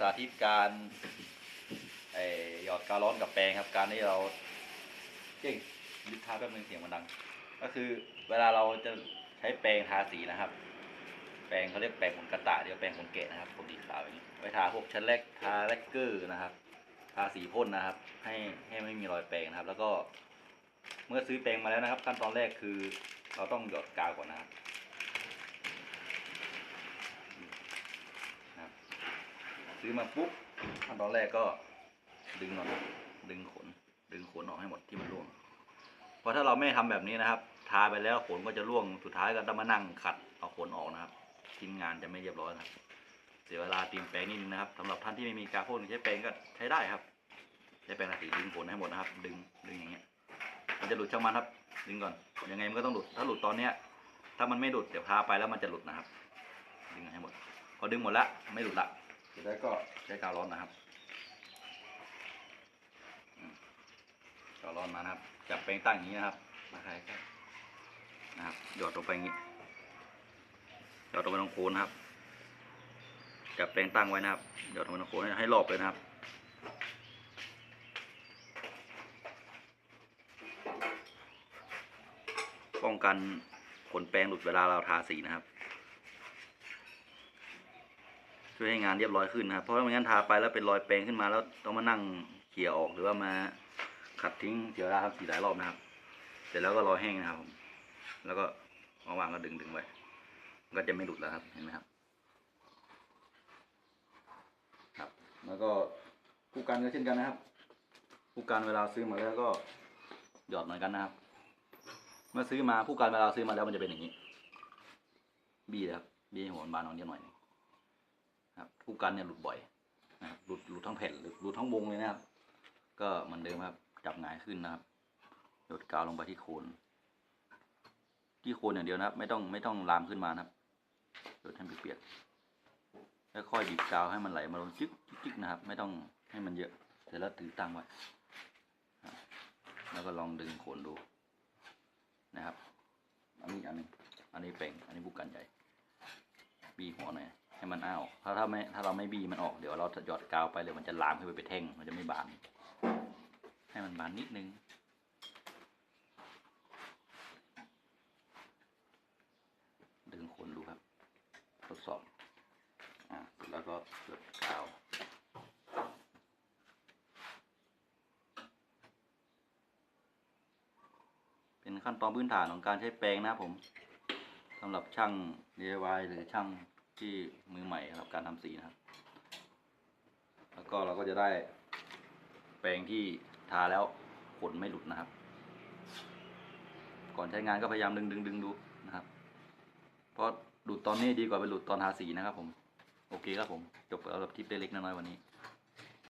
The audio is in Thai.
สาธิตการไอหยอดกาวร้อนกับแปรงครับ การที่เราเก่งยึดท้าแป๊บนึงเสียงมันดัง ก็คือเวลาเราจะใช้แปรงทาสีนะครับ แปรงเขาเรียกแปรงขนกระต่ายหรือแปรงขนเกะนะครับผมสีขาวอย่างนี้ไว้ทาพวกชั้นแรกทาแลกเกอร์นะครับ ทาสีพ่นนะครับ ให้ให้ไม่มีรอยแปรงนะครับ แล้วก็ เมื่อซื้อแปรงมาแล้วนะครับ ขั้นตอนแรกคือ เราต้องหยอดกาวก่อนนะครับนะครับ ซื้อมาปุ๊บขั้นตอนแรกก็ดึงก่อนดึงขน ดึงขนออกให้หมดที่มันร่วง เพราะถ้าเราไม่ทำแบบนี้นะครับ ทาไปแล้วขนก็จะร่วง สุดท้ายก็ต้องมานั่งขัดเอาขนออกนะครับทีมงานจะไม่เรียบร้อยนะครับ เสียเวลาตีมแปรงนิดนึงนะครับสำหรับท่านที่ไม่มีกาวพ่นใช้แปรงก็ใช้ได้ครับ ใช้แปรงทาสีดึงขนให้หมดนะครับ ดึง ดึงอย่างเงี้ย มันจะหลุดช่างมันครับ ดึงก่อน ยังไงมันก็ต้องหลุด ถ้าหลุดตอนเนี้ย ถ้ามันไม่หลุดเดี๋ยวพาไปแล้วมันจะหลุดนะครับ ดึงให้หมด พอดึงหมดแล้วไม่หลุดละ ร็จแล้วก็ใช้กาวร้อนนะครับกาวร้อนมานะครับ จับแปรงตั้งอย่างนี้นะครับมาใครแค่นะครับหยอดลงไปอย่างนี้หยอดลงไปตรงโคนนะครับ จับแปรงตั้งไว้นะครับหยอดลงไปตรงโคนให้รอบเลยนะครับป้องกันขนแปรงหลุดเวลาเราทาสีนะครับ ช่วยให้งานเรียบร้อยขึ้นนะครับเพราะไม่งั้นทาไปแล้วเป็นรอยแปรงขึ้นมาแล้วต้องมานั่งเขี่ยออกหรือว่ามาขัดทิ้งเสียเวลาทำสีหลายรอบนะครับเสร็จแล้วก็รอแห้งนะครับผมแล้วก็วางก็ดึงดึงไว้ก็จะไม่หลุดแล้วครับเห็นไหมครับ ครับ แล้วก็ผู้กันก็เช่นกันนะครับผู้กันเวลาซื้อมาแล้วก็หยอดเหมือนกันนะครับ เมื่อซื้อมาผู้การเวลาซื้อมาแล้วมันจะเป็นอย่างนี้ บีนะครับบีให้หัวมันบานออกนิดหน่อย ครับผู้การเนี่ยหลุดบ่อยนะครับหลุดหลุดทั้งแผ่นหรือหลุดทั้งวงเลยนะครับ ก็เหมือนเดิมครับจับหงายขึ้นนะครับหยดกาวลงไปที่โคน ที่โคนอย่างเดียวนะครับ ไม่ต้องไม่ต้องลามขึ้นมานะครับหยดให้เปียกๆแล้วค่อยบีบกาวให้มันไหลมาลงจึ๊กจึ๊กนะครับ ไม่ต้องให้มันเยอะเสร็จแล้วถือตั้งไว้แล้วก็ลองดึงโคนดูนะครับ อันนี้อันนึงอันนี้เป่งอันนี้บุกกันใหญ่บีหัวหน่อย ให้มันอ้าวถ้าถ้าไม่ถ้าเราไม่บีมันออกเดี๋ยวเราจะหยอดกาวไปเลยมันจะลามขึ้นไปเป็นแท่ง มันจะไม่บาน ให้มันบานนิดนึงดึงขนดูครับ ทดสอบอ่าเสร็จแล้วก็หยดกาวเป็นขั้นตอนพื้นฐานของการใช้แปรงนะผมสำหรับช่าง DIY หรือช่าง ที่มือใหม่สำหรับการทำสีนะครับ แล้วก็เราก็จะได้แปรงที่ทาแล้วขนไม่หลุดนะครับ ก่อนใช้งานก็พยายามดึงดึงดึงดูนะครับ เพราะหลุดตอนนี้ดีกว่าไปหลุดตอนทาสีนะครับผม โอเคครับผม จบแล้วกับทิปเล็กๆน้อยๆวันนี้